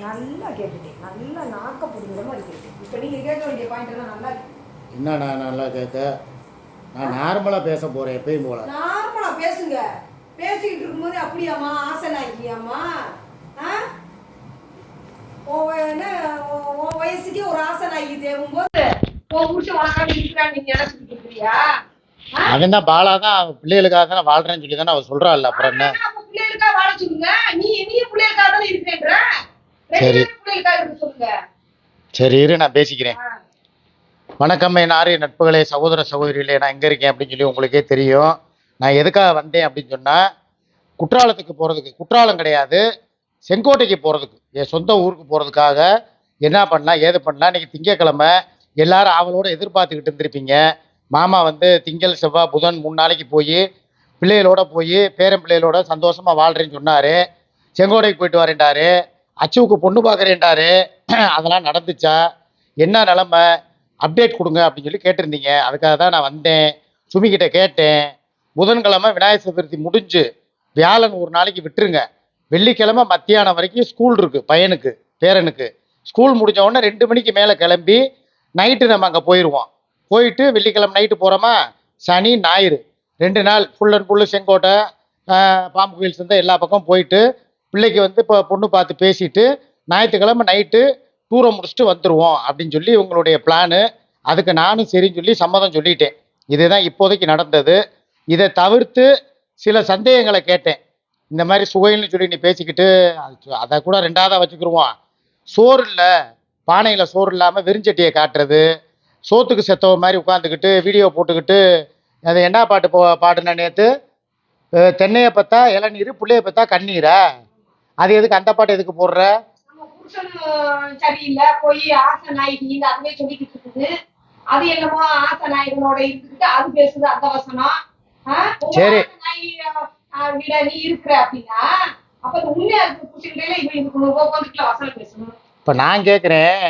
நல்லா கேட்டுட்டேன். நல்லா நாக்க புரிஞ்ச மாதிரி கேட்டேன் இப்போ நீங்கள் கேட்க வேண்டிய பாயிண்ட் எல்லாம் நல்லா என்ன நான் நல்லா கேட்க? நான் நார்மலாக பேச போகிறேன் எப்பயும் போல. நார்மலாக பேசுங்க. பேசிக்கிட்டு இருக்கும்போது அப்படியாம்மா? ஆசை நாய்க்கியாம்மா ஆ என்ன? உன் வயசுக்கே ஒரு ஆசை நாய்க்கு தேவும்போது உன் புருஷன் உனக்காண்டி இருக்கிறான்னு நீங்க நினைச்சிட்டு இருக்கிறியா? ஆ? அது என்ன பாலா தான் பிள்ளைகளுக்காக தானே வாழ்கிறேன்னு சொல்லி தானே அவள் சொல்கிறாள் அப்புறம் என்ன? பிள்ளைகளுக்காக வாழ சொல்லுங்க நீ நீ பிள்ளைகளுக்காக தானே இருக்கேன்ற? ரெண்டு சரி. சரி இரு நான் பேசிக்கிறேன். வணக்கம் என் ஆரிய நட்புகளே சகோதர சகோதரிகளே நான் எங்கே இருக்கேன் அப்படின்னு சொல்லி உங்களுக்கே தெரியும். நான் எதுக்காக வந்தேன் அப்படின்னு சொன்னால் குற்றாலத்துக்கு போகிறதுக்கு குற்றாலம் கிடையாது செங்கோட்டைக்கு போகிறதுக்கு என் சொந்த ஊருக்கு போகிறதுக்காக என்ன பண்ணலாம் ஏது பண்ணலாம் இன்றைக்கி திங்கக்கிழமை எல்லாரும் அவளோட எதிர்பார்த்துக்கிட்டு இருந்திருப்பீங்க. மாமா வந்து திங்கள் செவ்வாய் புதன் மூணு நாளைக்கு போய் பிள்ளைகளோட போய் பேரன் பிள்ளைகளோட சந்தோஷமாக வாழ்கிறேன்னு சொன்னார். செங்கோட்டைக்கு போயிட்டு வரேன்டாரு. அச்சுவுக்கு பொண்ணு பார்க்குறேன்டாரு. அதெல்லாம் நடந்துச்சா? என்ன நிலமை? அப்டேட் கொடுங்க அப்படின்னு சொல்லி கேட்டிருந்தீங்க. அதுக்காக தான் நான் வந்தேன். சுமிக்கிட்ட கேட்டேன். புதன்கிழமை விநாயகர் சதுர்த்தி முடிஞ்சு வியாழன் ஒரு நாளைக்கு விட்டுருங்க. வெள்ளிக்கிழமை மத்தியானம் வரைக்கும் ஸ்கூல் இருக்குது பையனுக்கு பேரனுக்கு. ஸ்கூல் முடிஞ்ச உடனே ரெண்டு மணிக்கு மேலே கிளம்பி நைட்டு நம்ம அங்கே போயிடுவோம் போயிட்டு வெள்ளிக்கிழமை நைட்டு போகிறோமா சனி ஞாயிறு. ரெண்டு நாள் ஃபுல் அண்ட் ஃபுல்லு செங்கோட்டை பாம்பு கோயில் சேர்ந்த எல்லா பக்கம் போயிட்டு பிள்ளைக்கு வந்து இப்போ பொண்ணு பார்த்து பேசிட்டு ஞாயிற்றுக்கிழமை நைட்டு டூரை முடிச்சுட்டு வந்துடுவோம் அப்படின்னு சொல்லி உங்களுடைய பிளானு அதுக்கு நானும் சரின்னு சொல்லி சம்மதம் சொல்லிட்டேன். இதுதான் இப்போதைக்கு நடந்தது. இதை தவிர்த்து சில சந்தேகங்களை கேட்டேன். இந்த மாதிரி சுவைன்னு சொல்லி நீ பேசிக்கிட்டு அது- அதை கூட ரெண்டாவதாக வச்சுக்கிடுவோம் சோறு இல்லை. பானையில் சோறு இல்லாமல் வெறிஞ்சட்டியை காட்டுறது. சோத்துக்கு செத்தவ மாதிரி உட்காந்துக்கிட்டு வீடியோ போட்டுக்கிட்டு அது என்ன பாட்டு போ பாடுன நேற்று தென்னையை பார்த்தா இளநீர் பிள்ளைய பார்த்தா கண்ணீரா? அது எதுக்கு அந்த பாட்டு எதுக்கு போடுற? சரியில்லை போய் ஆசை நாயகின்னு அதுவே சொல்லிக்கிட்டு இருக்குது. அது என்னமோ ஆசை நாயகனோட இருந்துக்கிட்டு அது பேசுது அந்த வசனம். சரி. நாயகி, நீ இருக்கிற அப்படின்னா அப்ப உண்மையா இருக்கிற புருஷன்கிட்ட இவன் பேசணும். இப்போ நான் கேட்குறேன்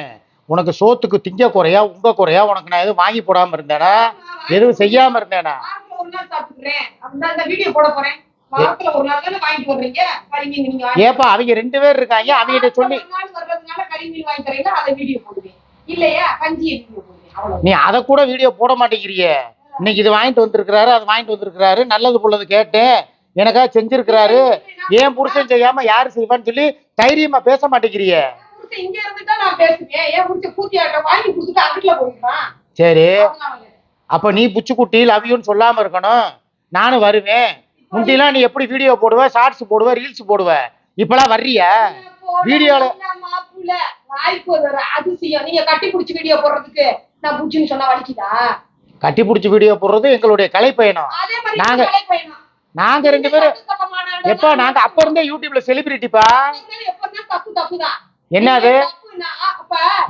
உனக்கு சோத்துக்கு திங்க குறையா உங்க குறையா உனக்கு நான் எதுவும் வாங்கி போடாமல் இருந்தேனா? எதுவும் செய்யாமல் இருந்தேனா? ஒரு நாள் சாப்பிட்டுக்கிறேன். வீடியோ போட போறேன். ஏப்பா அவங்க ரெண்டு பேர் இருக்காங்க. அவங்ககிட்ட சொல்லி நீ அதை கூட வீடியோ போட மாட்டேங்கிறியே. இன்னைக்கு இது வாங்கிட்டு வந்திருக்கிறாரு அது வாங்கிட்டு வந்திருக்கிறாரு. நல்லது புள்ளது கேட்டேன். எனக்காக செஞ்சிருக்கிறாரு. ஏன் புருஷன் செய்யாம யாரு செய்வான்னு சொல்லி தைரியமா பேச மாட்டேங்கிறியே. சரி. அப்ப நீ புச்சுக்குட்டி லவ் யூன்னு சொல்லாம இருக்கணும். நானும் வருவேன். முந்திலாம் நீ எப்படி வீடியோ போடுவ? ஷார்ட்ஸ் போடுவ? ரீல்ஸ் போடுவ? இப்பெல்லாம் வர்றியா? வீடியோல அதிசயம். நீங்க கட்டி புடிச்சு வீடியோ போடுறதுக்கு நான் புடிச்சுன்னு சொன்னா வலிக்குதா? கட்டி பிடிச்சி வீடியோ போடுறது எங்களுடைய கலை பயணம் நாங்க-. நாங்க ரெண்டு பேரும் எப்ப நாங்க அப்ப இருந்தே யூடியூப்ல செலிபிரிட்டிப்பா என்னது?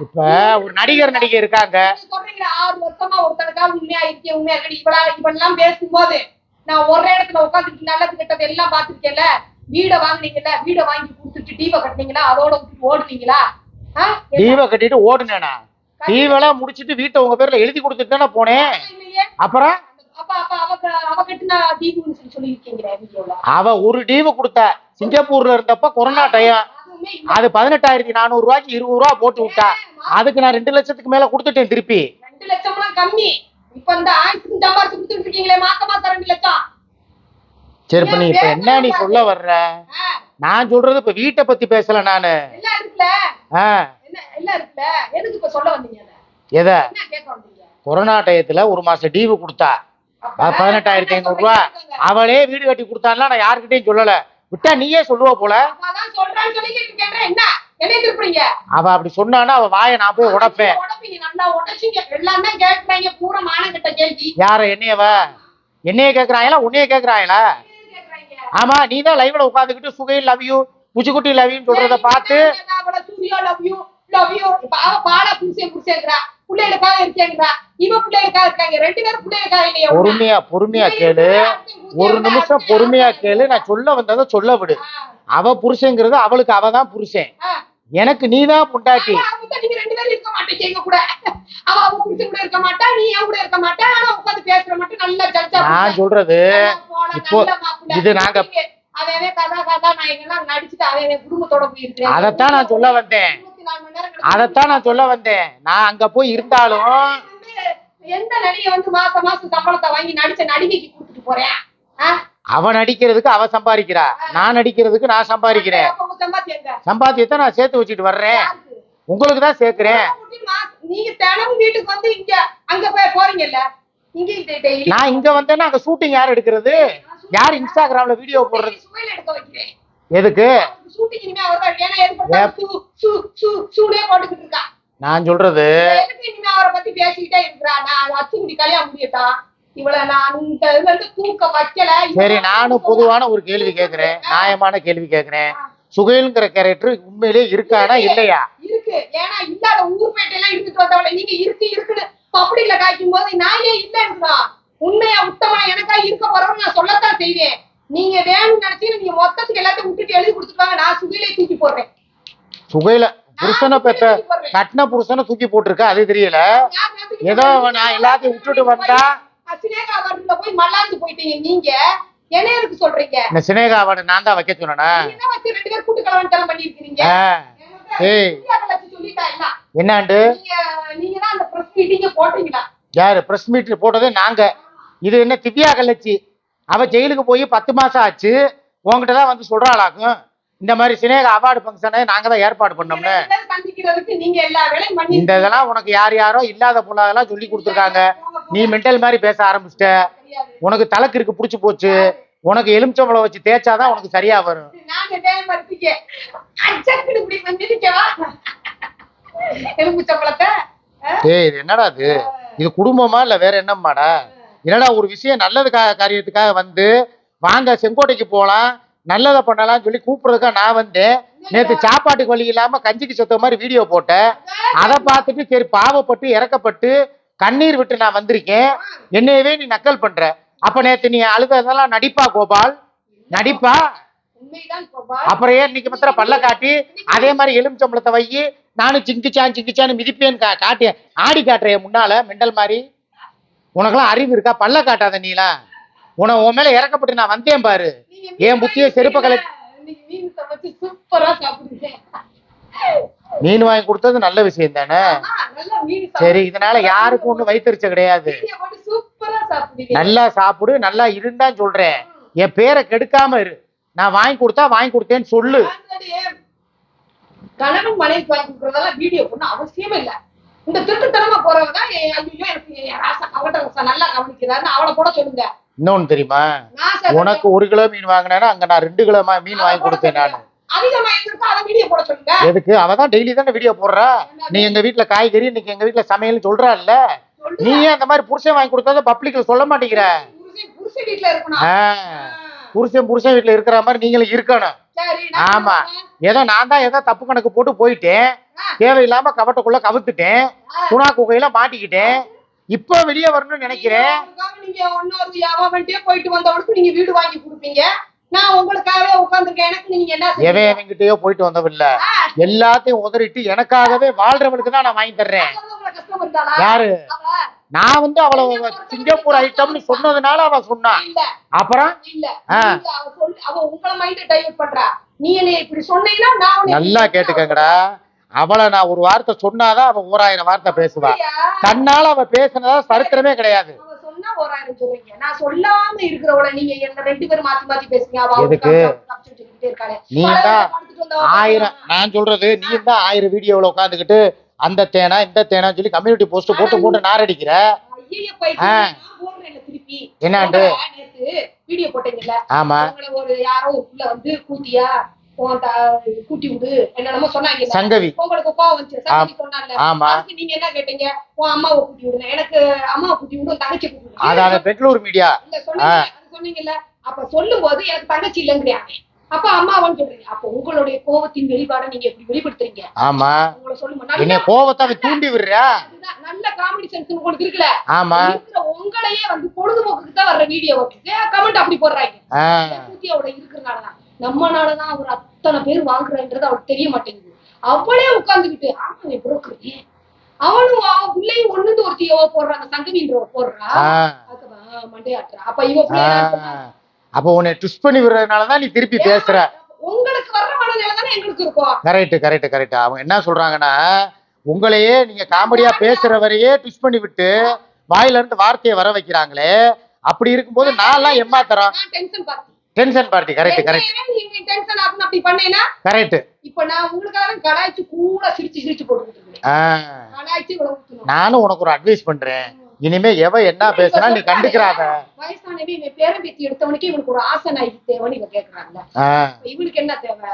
இப்ப ஒரு நடிகர் நடிகை இருக்காங்க. சொல்றீங்களா ஆறு வருஷமா ஒருத்தனுக்காக உண்மையா இருக்கேன் உண்மையா இருக்கேன். இவெல்லாம் பேசும்போது நான் ஒரு இடத்துல உட்காந்துட்டு நல்லது கெட்டது எல்லாம் பாத்துருக்கேன்ல வீட வாங்குனீங்கல்ல வீட வாங்கி கொடுத்துட்டு டீவை கட்டினீங்களா? அதோட ஓடுனீங்களா? டீவை கட்டிட்டு ஓடுனேனா? டீவெல்லாம் முடிச்சிட்டு வீட்டை உங்க பேர்ல எழுதி கொடுத்துட்டு தானே போனேன். அப்புறம்? அப்ப அப்ப அவ ஒரு டீவை கொடுத்தா சிங்கப்பூர்ல இருந்தப்ப கொரோனா டைம். அது பதினெட்டாயிரத்தி நானூறு ரூபாய்க்கு இருபது ரூபா போட்டு விட்டா. அதுக்கு நான் ரெண்டு லட்சத்துக்கு மேல கொடுத்துட்டேன் திருப்பி. ரெண்டு லட்சம்லாம் கம்மி. இப்ப இந்த ஆயிரத்துக்கு சம்பாரிச்சு கொடுத்துட்டு இருக்கீங்களே மாசம் மாசம் ரெண்டு லட்சம் சரி இப்ப நீ இப்ப என்ன நீ சொல்ல வர்ற? நான் சொல்றது இப்ப வீட்டை பத்தி பேசல நானு. எல்லாம் இருக்குல்ல? ஆ. என்ன எல்லாம் இருக்குல்ல? எதுக்கு இப்ப சொல்ல வந்தீங்க அதை? எத? கொரோனா டயத்துல ஒரு மாசம் டீவு கொடுத்தா. பதினெட்டாயிரத்தி ஐநூறு ரூபா அவளே வீடு கட்டி கொடுத்தான்லாம் நான் யாருக்கிட்டையும் சொல்லல. விட்டா நீயே சொல்லுவ போல. சொல்றேன்னு என்ன? அவ அப்படி சொன்னான்னா அவ வாயை நான் போய் உடைப்பேன். யார என்னையவ என்னைய கேக்குறாங்களா உன்னைய கேக்குறாங்களா ஆமா நீ தான் லைவ்ல உட்காந்துக்கிட்டு சுகையில் லவ் யூ புச்சுக்குட்டி லவ் யூன்னு சொல்றத பார்த்து. யூ யூ பொறுமையா பொறுமையா கேளு. ஒரு நிமிஷம் பொறுமையா கேளு. நான் சொல்ல வந்ததை சொல்ல விடு. அவ புருஷங்கிறது அவளுக்கு அவ தான் புருஷன் எனக்கு நீ தான் பொண்டாட்டி நீங்க ரெண்டு பேரும் இருக்க மாட்டீங்க எங்க கூட. அவ அவ புருஷன் கூட இருக்க மாட்டா நீ என் கூட இருக்க மாட்டா ஆனா உட்காந்து பேசுற மட்டும் நல்லா ஜல்ஜா நான் சொல்றது இப்போ இது நாங்க அதைத்தான் நான் சொல்ல வந்தேன். அதைத்தான் நான் சொல்ல வந்தேன். நான் அங்க போய் இருந்தாலும் எந்த நடிகை வந்து மாசம் மாசம் சம்பளத்தை வாங்கி நடிச்ச நடிகைக்கு கொடுத்துட்டு போறேன்? ஆ? அவ நடிக்கிறதுக்கு அவ சம்பாதிக்கிறா. நான் நடிக்கிறதுக்கு நான் சம்பாதிக்கிறேன்? சம்பாத்தியத்தை? நான் சேர்த்து வச்சுட்டு வர்றேன்? உங்களுக்கு தான் சேர்க்கிறேன். நீங்க தினமும் வீட்டுக்கு வந்து இங்க அங்க போய் போறீங்கல்ல? நான் இங்க வந்தேன்னா அங்க ஷூட்டிங் யார் எடுக்கிறது? யார் இன்ஸ்டாகிராம்ல வீடியோ போடுறது? எதுக்கு? ஷூட்டிங் இனிமே அவர்தான் ஏன்னா எது பார்த்தாலும் சூ சூ சூ சூனே போட்டுக்கிட்டு இருக்கா. நான் சொல்றது இருக்கிறா நான் இந்த இதுல இருந்து தூக்க வைக்கல. சரி நானும் பொதுவான ஒரு கேள்வி கேட்கிறேன். நியாயமான கேள்வி கேட்கிறேன். சுகைல்ங்கிற கேரக்டர் உண்மையிலேயே இருக்கானா இல்லையா? இருக்கு. ஏன்னா இல்லாத ஊர்பேட்டை எல்லாம் இருந்துட்டு வந்தவளை நீங்க இருக்கு இருக்குன்னு பப்ளிக்ல காய்க்கும் போது நான் ஏன் இல்லைன்றா. உண்மையா உத்தமனா எனக்கா இருக்க போறோம்னு நான் சொல்லத்தான் செய்வேன். நீங்க வேணும்னு நினைச்சு நீங்க மொத்தத்துக்கு எல்லாத்தையும் விட்டுட்டு எழுதி கொடுத்துருவாங்க நான் சுகையிலே தூக்கி போடுறேன். சுகையில புருஷனை பெத்த கட்டின புருஷனை தூக்கி போட்டிருக்க? அது தெரியல. ஏதோ நான் எல்லாத்தையும் விட்டுட்டு வந்தா சினேகா அவர்ல போய் மல்லாந்து போயிட்டீங்க நீங்க என்ன எதுக்கு சொல்றீங்க? இந்த சினேகா அவார்டு நான் தான் வைக்க சொன்னேனா. நீங்க என்ன வச்சு ரெண்டு பேரும் கூட்டு கலவன்டெல்லாம் பண்ணிருக்கீங்க ஏய். என்னாண்டு? நீங்க தான் அந்த பிரஸ் மீட்டிங்க போட்டீங்களா? யாரு? பிரஸ் மீட் போட்டது நாங்க. இது என்ன திவ்யா கள்ளச்சி? அவ ஜெயிலுக்கு போய் பத்து மாசம் ஆச்சு. உன்கிட்ட தான் வந்து சொல்றாளாக்கும். இந்த மாதிரி சினேகா அவார்டு ஃபங்க்ஷனை நாங்க தான் ஏற்பாடு பண்ணோம்னு. இந்த இதெல்லாம் உனக்கு யார் யாரோ இல்லாத புள்ளாதெல்லாம் சொல்லி கொடுத்துருக்காங்க. நீ மென்டல் மாதிரி பேச ஆரம்பிச்சிட்ட. உனக்கு தலைக்கு இருக்கு புடிச்சு போச்சு. உனக்கு எலுமிச்சம்பளம் வச்சு தேய்ச்சாதான் உனக்கு சரியா வரும். ஏய் இது என்னடா இது? இது குடும்பமா இல்ல வேற என்னம்மாடா? என்னடா ஒரு விஷயம் நல்லது கா- காரியத்துக்காக வந்து வாங்க செங்கோட்டைக்கு போலாம் நல்லதை பண்ணலாம்னு சொல்லி கூப்பிடுறதுக்காக நான் வந்தேன். நேத்து சாப்பாட்டுக்கு வழி இல்லாம கஞ்சிக்கு சொத்த மாதிரி வீடியோ போட்டேன். அதை பார்த்துட்டு சரி பாவப்பட்டு இறக்கப்பட்டு கண்ணீர் விட்டு நான் வந்திருக்கேன். என்னையவே நீ நக்கல் பண்ற. அப்ப நேத்து நீ அழுததெல்லாம் நடிப்பா கோபால்? நடிப்பா? அப்புறம் ஏன் இன்னைக்கு மாத்திரம் பல்ல காட்டி? அதே மாதிரி எலுமிச்சம்பளத்தை வை. நானும் சிங்கிச்சான் சிங்கிச்சான்னு மிதிப்பேன்னு கா காட்டி ஆடி காட்டுறேன் முன்னால மெண்டல் மாதிரி உனக்கெல்லாம் அறிவு இருக்கா? பல்ல காட்டாத நீலாம் உன உன் மேல இறக்கப்பட்டு நான் வந்தேன் பாரு. என் புத்திய செருப்ப கலை சூப்பரா சாப்பிடுறீங்க. மீன் வாங்கி கொடுத்தது நல்ல விஷயம் தானே? சரி இதனால யாருக்கும் ஒண்ணும் வைத்தறிச்ச கிடையாது. நல்லா சாப்பிடு நல்லா இருந்தான்னு சொல்றேன். என் பேரை கெடுக்காம இரு. நான் வாங்கி கொடுத்தா வாங்கி கொடுத்தேன்னு சொல்லு. கணவன் மனைவி வாங்கி கொடுக்கறதெல்லாம் வீடியோ பண்ண அவசியமே இல்ல. இந்த திருட்டுத்தனமா போறவங்க தான் ஐயோ எனக்கு என் ராசா அவட்ட ராசா நல்லா கவனிக்கிறாருன்னு அவளை கூட சொல்லுங்க. இன்னொன்னு தெரியுமா. உனக்கு ஒரு கிலோ மீன் வாங்கினேன்னா அங்க நான் ரெண்டு கிலோ மீன் வாங்கி கொடுத்தேன் நான். எதுக்கு? அவ தான் டெய்லி தானே வீடியோ போடுறா. நீ எங்க வீட்ல காய்கறி இன்னைக்கு எங்க வீட்ல சமையல் சொல்றாள்ல. நீ ஏன் அந்த மாதிரி புருஷன் வாங்கி கொடுத்தத பப்ளிக்ல சொல்ல மாட்டேங்கிற? புருஷன் புருஷன் வீட்டுல இருக்கிற மாதிரி நீங்களும் இருக்கணும். ஆமா. ஏதோ நான் தான் ஏதோ தப்பு கணக்கு போட்டு போயிட்டேன். தேவையில்லாம கவட்டக்குள்ள கவுத்துட்டேன். குணா குகையில மாட்டிக்கிட்டேன். இப்போ வெளியே வரணும்னு நினைக்கிறேன். நீங்க போயிட்டு வந்தவனுக்கு நீங்க வீடு வாங்கி கொடுப்பீங்க. நான் உங்களுக்காகவே உட்கார்ந்துருக்கேன். எனக்கு நீங்க என்ன எவன் செய்வீங்க? எவங்கிட்டயோ போயிட்டு வந்தவில்ல. எல்லாத்தையும் உதறிட்டு எனக்காகவே வாழ்றவனுக்கு தான் நான் வாங்கி தர்றேன்? யாரு? நான் வந்து அவளை சிங்கப்பூர் ஐட்டம்னு சொன்னதுனால அவ சொன்னா. அப்புறம்? நல்லா கேட்டுக்கங்கடா. அவளை நான் ஒரு வார்த்தை சொன்னாதான் அவ ஓராயிரம் வார்த்தை பேசுவா? தன்னால அவ பேசுனதா சரித்திரமே கிடையாது. சொன்னா ஓராயிரம் சொல்றீங்க. நான் சொல்லாம இருக்கிறவள நீங்க என்ன ரெண்டு பேரும் மாத்தி மாத்தி பேசுங்க அவ ஆயிரம் நான் சொல்றது நீ தான் ஆயிரம் வீடியோவில் உட்காந்துக்கிட்டு அந்த தேனா இந்த தேனா சொல்லி கம்யூனிட்டி போஸ்ட் போட்டு போட்டு நாரடிக்கிற? என்னாண்டு? வீடியோ போட்டீங்கல்ல ஆமா. ஒரு யாரோ புள்ள வந்து த- கூட்டி விடு என்னென்னமோ சொன்னாங்க சங்கவி. உங்களுக்கு கோவம் வந்துச்சு. சங்கவி சொன்னாங்க ஆமா. நீங்க என்ன கேட்டீங்க? உன் அம்மாவை கூட்டி விடுங்க எனக்கு அம்மாவை கூட்டி விடு தங்கச்சி கூட்டி விடு. அது அந்த பெங்களூர் மீடியா. இல்ல சொன்னீங்க அது சொன்னீங்கல்ல. அப்ப சொல்லும் போது எனக்கு தங்கச்சி இல்லைங்கிறாங்க அப்ப அம்மாவான்னு சொல்றீங்க. அப்ப உங்களுடைய கோவத்தின் வெளிப்பாடை நீங்க எப்படி வெளிப்படுத்துறீங்க? ஆமா. உங்களை சொல்லுங்க என்னை அவன் தூண்டி விடுறா அதுதான், நல்ல காமெடி சென்ஸ் உங்களுக்கு இருக்குல்ல? ஆமா. உங்களையே வந்து பொழுதுபோக்குக்கு தான் வர்ற வீடியோ கமெண்ட் அப்படி போடுறாங்க? இருக்கிறனாலதான் நம்மனாலதான் அவர் அத்தனை பேர் வாங்குறான்றது அவருக்கு தெரிய மாட்டேங்குது. அவளே உட்கார்ந்துகிட்டு ஆமா நீ புரோக்கர் அவனும் அவன் பிள்ளையும் ஒண்ணுன்னு ஒருத்தி அவ போடுறாங்க சங்கவின்றவ போடுறா. மண்டையாட்டுறா. அப்ப இவ அப்போ உன்னை ட்விஸ்ட் பண்ணி விடுறதுனால தான் நீ திருப்பி பேசுற. உங்களுக்கு வர்ற மனநிலை தானே எங்களுக்கு இருக்கும் கரெக்ட் கரெக்ட் கரெக்ட் அவங்க என்ன சொல்றாங்கன்னா உங்களையே நீங்க காமெடியா பேசுறவரையே ட்விஸ்ட் பண்ணி விட்டு வாயில இருந்து வார்த்தையை வர வைக்கிறாங்களே. அப்படி இருக்கும்போது நான் டென்ஷன் பார்த்து tension party correct correct tension ஆகணும் அப்படி பண்ணேன்னா? கரெக்ட் இப்ப நான் உங்களுக்காக கலாய்ச்சி கூட சிரிச்சு சிரிச்சு போட்டுக்கிட்டு நானும் உனக்கு ஒரு அட்வைஸ் பண்றேன். இனிமே எவ என்ன பேசினா நீ கண்டுக்கிறாத வயசானவே இவன் பேரம் பேத்தி எடுத்தவனுக்கு இவனுக்கு ஒரு ஆசை நாய் தேவைன்னு இவன் கேக்குறாங்க இவனுக்கு என்ன தேவை?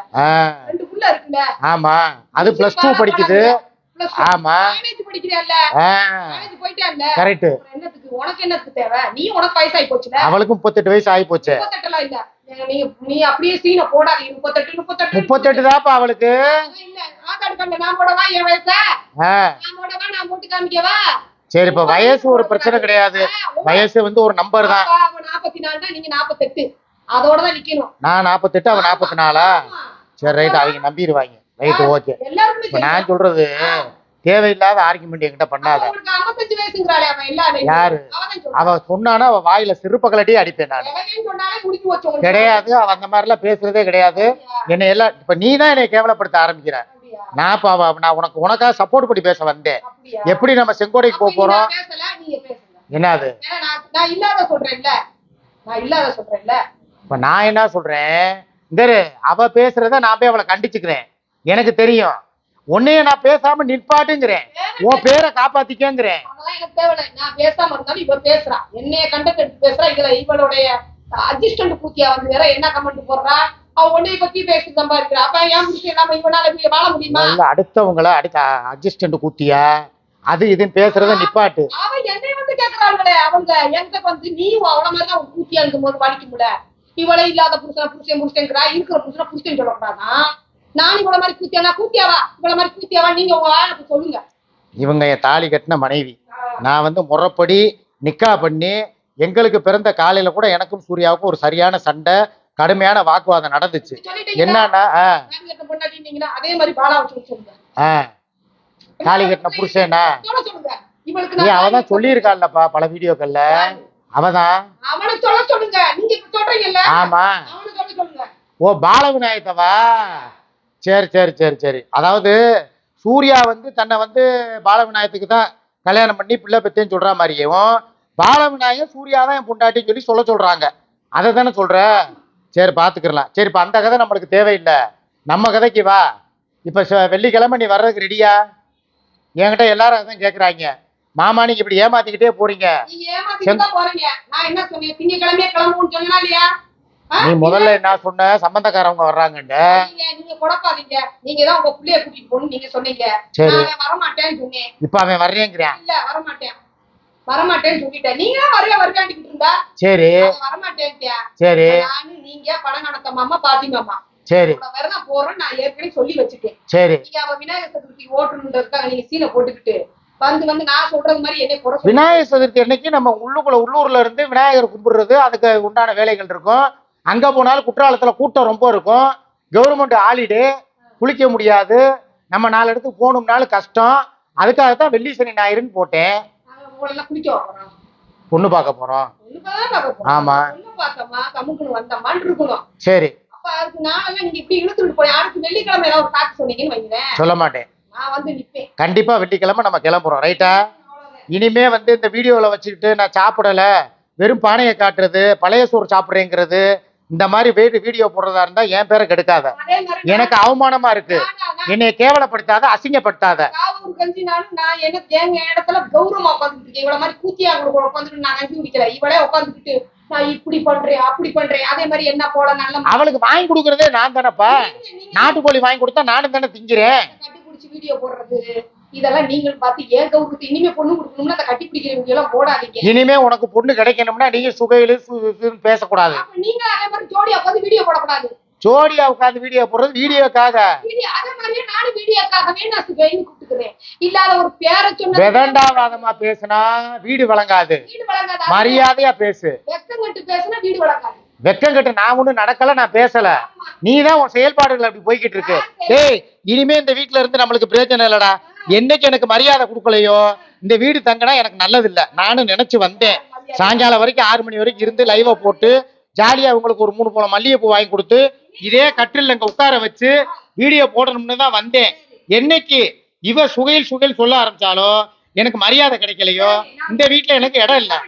ரெண்டு புள்ள இருக்குல்ல. ஆமா. அது பிளஸ் டூ படிக்குது. ஆமா. கரெக்ட் உனக்கு என்னத்துக்கு தேவை? நீ உனக்கு வயசாகி போச்சுல? அவளுக்கும் முப்பத்தெட்டு வயசு ஆகி போச்சு. நீ அப்படியே சீனை போடாதீங்க முப்பத்தெட்டு முப்பத்தெட்டு. முப்பத்தெட்டு தான்ப்பா அவளுக்கு. நான் போடவா என் வயச ஆ, நான் போடவா? நான் போட்டு காமிக்கவா? சரி இப்ப வயசு ஒரு பிரச்சனை கிடையாது. வயசு வந்து ஒரு நம்பர் தான். நாற்பத்தி நாலுனா நீங்க நாற்பத்தெட்டு அதோட தான் நிக்கணும். நான் நாற்பத்தெட்டு அவன் நாற்பத்தி நாலா. சரி ரைட் அவங்க நம்பிடுவாங்க ரைட் ஓகே. இப்ப நான் சொல்றது தேவையில்லாத ஆர்குமெண்ட் என்கிட்ட பண்ணாத. அவனுக்கு 55 வயசுங்கிறாளே அவன் எல்லாரும் யாரு? அவ சொன்னானா அவ வாயில சிறுப்ப கலட்டி அடிப்பேன் நான். கிடையாது அவ அந்த மாதிரிலாம் பேசுறதே கிடையாது. என்னை எல்லாம் இப்ப நீ தான் என்னை கேவலப்படுத்த ஆரம்பிக்கிற? நான் இப்ப அவ நான் உனக்கு உனக்காக சப்போர்ட் பண்ணி பேச வந்தேன்? எப்படி நம்ம செங்கோடைக்கு போக போறோம். என்னது? இப்ப நான் என்ன சொல்றேன்? இந்த அவ பேசுறத நான் போய் அவளை கண்டிச்சுக்கிறேன். எனக்கு தெரியும். உன்னைய நான் பேசாம நிற்பாட்டுங்கிறேன் உன் பேரை. காப்பாத்திக்கங்கிறேன். நான் பேசாம இருந்தாலும் இவ பேசுறா. என்னைய கண்டக்ட் பேசுறா. இதுல இவளுடைய அசிஸ்டன்ட் பூத்தியா வந்து வேற என்ன கமெண்ட் போடுறா? அவ உன்னைய பத்தி பேசி சம்பாதிக்கிறா அப்ப ஏன் முடிச்சு இல்லாம இவனால வாழ முடியுமா? முதல்ல அடுத்தவங்கள அடுத்த அட்ஜஸ்டன்ட் கூத்தியா? அது இதுன்னு பேசுறத நிப்பாட்டு. அவன் என்னை வந்து அவங்க என்கிட்ட வந்து நீ அவள மாதிரி தான் பூத்தியா இருக்கும் போது வலிக்க முடியல. இவளே இல்லாத புருஷன் புருஷன் புருஷங்கிறா இருக்கிற புருஷனை புருஷன் சொல்லக்கூடாதான் நான் இவள மாதிரி கூத்தியானா கூத்தியாவா இவள மாதிரி கூத்தியாவா நீங்க உங்க வாழ சொல்லுங்க. இவங்க என் தாலி கட்டின மனைவி. நான் வந்து முறைப்படி நிக்கா பண்ணி எங்களுக்கு பிறந்த காலையில கூட எனக்கும் சூர்யாவுக்கும் ஒரு சரியான சண்டை கடுமையான வாக்குவாதம் நடந்துச்சு. என்னன்னா அதே மாதிரி தாலி கட்டின புருஷனா? நீ அவதான் சொல்லியிருக்காள்லப்பா பல வீடியோக்கள்ல. அவதான். ஆமா. ஓ பாலவிநாயகத்தவா? சரி சரி சரி சரி. அதாவது சூர்யா வந்து தன்னை வந்து பாலவிநாயகத்துக்கு தான் கல்யாணம் பண்ணி பிள்ளை பெத்தேன்னு சொல்ற மாதிரியும் பாலவிநாயகம் சூர்யா தான் என் பொண்டாட்டின்னு சொல்லி சொல்ல சொல்றாங்க. அதை தானே சொல்ற? சரி பார்த்துக்கிறலாம் சரி இப்போ அந்த கதை நம்மளுக்கு தேவையில்லை. நம்ம கதைக்கு வா. இப்போ ச- வெள்ளிக்கிழமை நீ வர்றதுக்கு ரெடியா என்கிட்ட எல்லாரும் அதான் கேட்குறாங்க மாமா நீங்க இப்படி ஏமாத்திக்கிட்டே போறீங்க. நீ முதல்ல என்ன சொன்ன? சம்பந்தக்காரவங்க வர்றாங்கன்னு. நீங்க குழப்பாதீங்க நீங்க தான் உங்க புள்ளைய கூட்டிட்டு போகணும் நீங்க சொன்னீங்க. சரி. நான் வரமாட்டேன்னு சொன்னேன். இப்ப அவன் வர்றேங்கிறான் இல்ல வரமாட்டேன். வரமாட்டேன்னு சொல்லிட்டேன். நீங்க வரைய வருகாண்டிக்கிட்டு இருந்தா? சரி. வரமாட்டேன்ட்டியா சரி. நீங்க பணம் கணத்த மாமா பாத்தி மாமா. சரி. வரதான் போறோம் நான் ஏற்கனவே சொல்லி வச்சுட்டேன். சரி. நீங்க அவ விநாயகர் சதுர்த்தி ஓட்டணுன்றதுக்காக நீங்க சீனை போட்டுக்கிட்டு வந்து வந்து நான் சொல்றது மாதிரி என்ன குறை விநாயகர் சதுர்த்தி அன்னைக்கு நம்ம உள்ளுக்குள்ள உள்ளூர்ல இருந்து விநாயகர் கும்பிடுறது அதுக்கு உண்டான வேலைகள் இருக்கும். அங்க போனாலும் குற்றாலத்துல கூட்டம் ரொம்ப இருக்கும். கவர்மெண்ட் ஹாலிடே குளிக்க முடியாது. நம்ம நாலு இடத்துக்கு போகணும்னாலும் கஷ்டம். அதுக்காகத்தான் வெள்ளி சனி ஞாயிறுன்னு போட்டேன். பொண்ணு பார்க்க போறோம். ஒண்ணுதான் பார்க்க போறோம். ஆமா. ஒண்ணு பார்த்தோமா? கமுக்குன்னு வந்தோமான்னு இருக்கணும். சரி. சொல்ல மாட்டேன். கண்டிப்பா வெள்ளிக்கிழமை நம்ம கிளம்புறோம். ரைட்டா இனிமே வந்து இந்த வீடியோவில் வச்சுக்கிட்டு நான் சாப்பிடல. வெறும் பானையை காட்டுறது பழைய சோறு சாப்பிட்றேங்கிறது இந்த மாதிரி வீடு வீடியோ போடுறதா இருந்தா என் பேரை கெடுக்காத. எனக்கு அவமானமா இருக்கு. என்னை கேவலப்படுத்தாத அசிங்கப்படுத்தாத. இடத்துல கௌரவமா உட்காந்துட்டு இவ்வளவு மாதிரி கூத்தியா உட்காந்துட்டு நான் இவளே உட்காந்துக்கிட்டு நான் இப்படி பண்றேன் அப்படி பண்றேன் அதே மாதிரி என்ன போல நல்ல அவளுக்கு வாங்கி கொடுக்கறதே நான் தானப்பா. நாட்டுக்கோழி வாங்கி கொடுத்தா நானும் தானே திங்கிறேன். வீடியோ போடுறது. இதெல்லாம் நீங்கள் பார்த்து ஏன் கௌரவத்தை இனிமே பொண்ணு கொடுக்கணும்னா அந்த கட்டி பிடிக்கிற வீடியோ எல்லாம் போடாதீங்க. இனிமே உனக்கு பொண்ணு கிடைக்கணும்னா நீங்க சுகையில பேசக்கூடாது. நீங்க அதே மாதிரி ஜோடியா உட்காந்து வீடியோ போடக்கூடாது. ஜோடியா உட்காந்து வீடியோ போடுறது வீடியோக்காக. விதண்டாவாதமா பேசினா வீடு வழங்காது. மரியாதையா பேசு. வெக்கம் கட்டு நான் ஒண்ணும் நடக்கல நான் பேசல. நீ தான் உன் செயல்பாடுகள் அப்படி போய்கிட்டு இருக்கு. டேய் இனிமே இந்த வீட்ல இருந்து நம்மளுக்கு பிரயோஜனம் இல்லடா. என்னைக்கு எனக்கு மரியாதை கொடுக்கலையோ இந்த வீடு தங்கினா எனக்கு நல்லது இல்லை நானும் நினைச்சு வந்தேன். சாயங்காலம் வரைக்கும் ஆறு மணி வரைக்கும் இருந்து லைவை போட்டு ஜாலியா உங்களுக்கு ஒரு மூணு போல மல்லிகைப்பூ வாங்கி கொடுத்து இதே கட்டில் இங்க உட்கார வச்சு வீடியோ போடணும்னு தான் வந்தேன். என்னைக்கு இவ சுகையில் சுகையில் சொல்ல ஆரம்பிச்சாலோ எனக்கு மரியாதை கிடைக்கலையோ இந்த வீட்டில் எனக்கு இடம் இல்லை.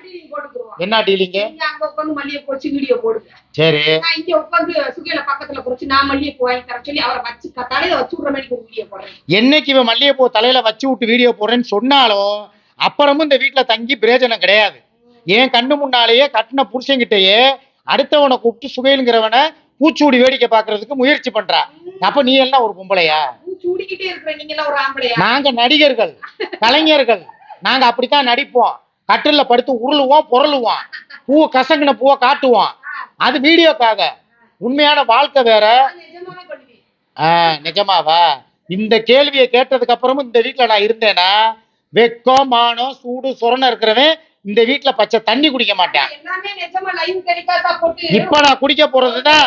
என்ன டீலிங்க? அங்க உட்காந்து மல்லிகை போச்சு வீடியோ போடுங்க. சரி. நான் இங்க உட்காந்து சுகையில பக்கத்துல குறிச்சு நான் மல்லிகை பூ வாங்கி தர சொல்லி அவரை வச்சு தலையில வச்சு விடுற மாதிரி ஒரு வீடியோ போடுறேன். என்னைக்கு இவன் மல்லிகைப்பூ தலையில வச்சு விட்டு வீடியோ போடுறேன்னு சொன்னாலும் அப்புறமும் இந்த வீட்ல தங்கி பிரயோஜனம் கிடையாது. என் கண்ணு முன்னாலேயே கட்டின புருஷன்கிட்டயே அடுத்தவனை கூப்பிட்டு சுகையிலுங்கிறவனை பூச்சூடி வேடிக்கை பார்க்கிறதுக்கு முயற்சி பண்றா. அப்ப நீ எல்லாம் ஒரு பொம்பளையா? பூ நாங்க நடிகர்கள் கலைஞர்கள். நாங்க அப்படித்தான் நடிப்போம். கட்டில்ல படுத்து உருளுவோம் பொருளுவோம் பூ கசங்கின பூவை காட்டுவோம் அது வீடியோக்காக. உண்மையான வாழ்க்கை வேற. நிஜமாவே? இந்த கேள்வியை கேட்டதுக்கு அப்புறமும் இந்த வீட்ல நான் இருந்தேன்னா வெக்கம் மானம் சூடு சொரணம் இருக்கிறவன் இந்த வீட்ல பச்சை தண்ணி குடிக்க மாட்டேன். இப்ப நான் குடிக்க போறதுதான்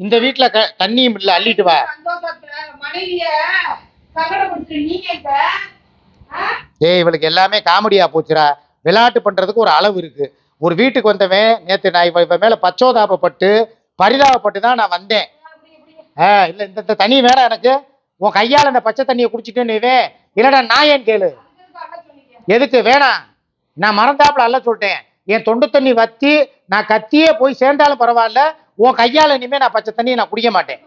இந்த வீட்ல க- தண்ணியும் இல்ல அள்ளிட்டு வா? ஏய் இவளுக்கு எல்லாமே காமெடியா போச்சுடா. விளையாட்டு பண்றதுக்கு ஒரு அளவு இருக்கு. ஒரு வீட்டுக்கு வந்தவன் நேத்து நான் இவ இவ மேல பச்சோதாபப்பட்டு பரிதாபப்பட்டு தான் நான் வந்தேன். ஆ இல்ல இந்த தண்ணி வேணாம் எனக்கு. உன் கையால இந்த பச்சை தண்ணியை குடிச்சிட்டேன்னு இவன். இல்லடா நான் ஏன் கேளு? எதுக்கு? வேணாம். நான் மறந்தாப்புல அல்ல சொல்லிட்டேன். என் தொண்டு தண்ணி வத்தி நான் கத்தியே போய் சேர்ந்தாலும் பரவாயில்ல. உன் கையால இனிமே நான் பச்சை தண்ணியை நான் குடிக்க மாட்டேன்.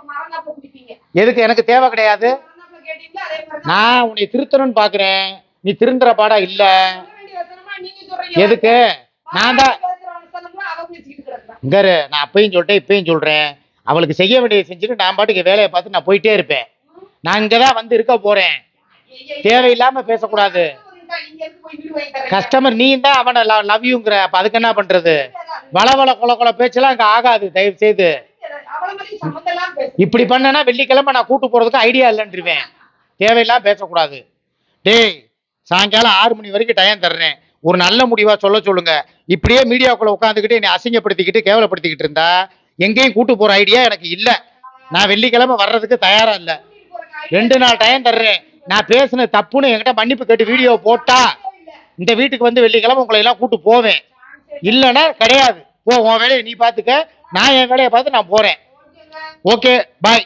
எதுக்கு? எனக்கு தேவை கிடையாது. நான் உன்னை திருத்தணும்னு பாக்குறேன். நீ திருந்துற பாடா இல்ல. எதுக்கு? நான் தான் இங்க நான் அப்பயும் சொல்லிட்டேன் இப்பயும் சொல்றேன். அவளுக்கு செய்ய வேண்டியதை செஞ்சுட்டு நான் பாட்டுக்கு வேலையை பார்த்து நான் போயிட்டே இருப்பேன். நான் இங்கதான் வந்து இருக்க போறேன். தேவையில்லாம பேசக்கூடாது. இங்க கஸ்டமர் நீ தான் அவனை லவ் யூங்கிற. அப்ப அதுக்கு என்ன பண்றது? வள வள கொல கொல பேச்செல்லாம் அங்க ஆகாது தயவு செய்து. இப்படி பண்ணனா வெள்ளிக்கிழமை நான் கூட்டு போறதுக்கு ஐடியா இல்லைன்றிருவேன் தேவையில்லாம பேசக்கூடாது. டேய் சாயங்காலம் ஆறு மணி வரைக்கும் டைம் தர்றேன். ஒரு நல்ல முடிவா சொல்ல சொல்லுங்க. இப்படியே மீடியாவுக்குள்ள உட்காந்துக்கிட்டு என்னை அசிங்கப்படுத்திக்கிட்டு கேவலப்படுத்திக்கிட்டு இருந்தா எங்கேயும் கூட்டு போற ஐடியா எனக்கு இல்ல. நான் வெள்ளிக்கிழமை வர்றதுக்கு தயாரா இல்ல. ரெண்டு நாள் டைம் தர்றேன். நான் பேசின தப்புன்னு என்கிட்ட மன்னிப்பு கேட்டு வீடியோ போட்டா இந்த வீட்டுக்கு வந்து வெள்ளிக்கிழமை உங்களை எல்லாம் கூட்டு போவேன். இல்லைன்னா கிடையாது. போ உன் வேலையை நீ பார்த்துக்க. நான் என் வேலையை பார்த்து நான் போறேன். Okay bye